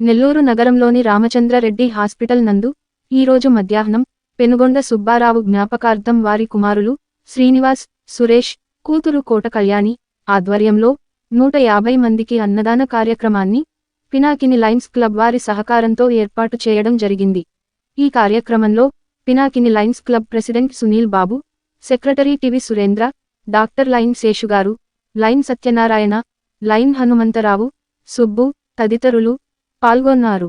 నెల్లూరు నగరంలోని రామచంద్రరెడ్డి హాస్పిటల్ నందు ఈరోజు మధ్యాహ్నం పెనుగొండ సుబ్బారావు జ్ఞాపకార్థం వారి కుమారులు శ్రీనివాస్ సురేష్ కూతురు కోట కళ్యాణి ఆధ్వర్యంలో నూట యాభై మందికి అన్నదాన కార్యక్రమాన్ని పినాకిని లైన్స్ క్లబ్ వారి సహకారంతో ఏర్పాటు చేయడం జరిగింది. ఈ కార్యక్రమంలో Pinakini lions club president Sunil Babu secretary TV Surendra doctor lion శేషుగారు lion Satyanarayana lion Hanumantharao Subbu తదితరులు పాల్గొన్నారు.